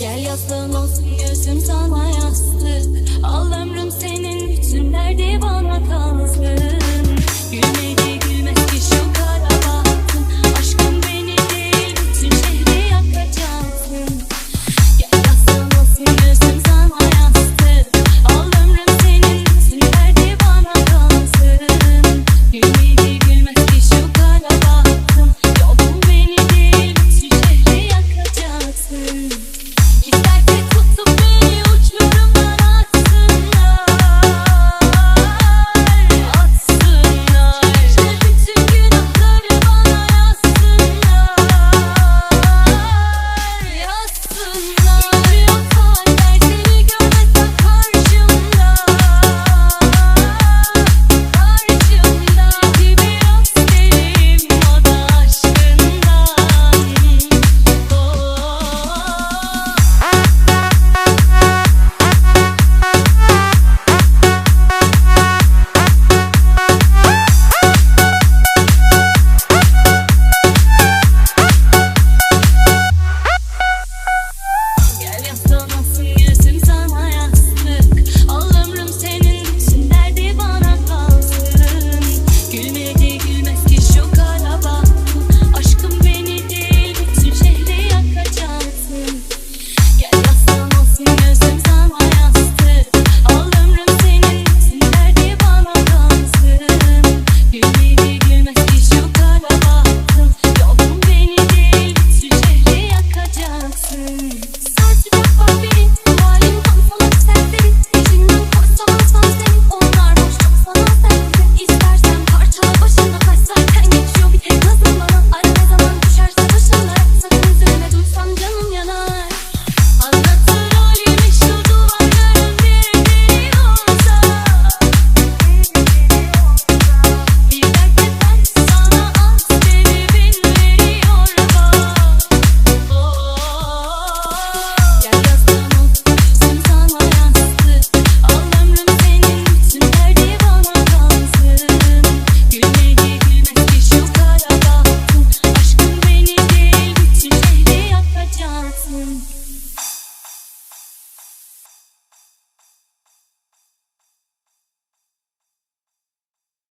Gel yastığın olsun yüzüm sana yastık.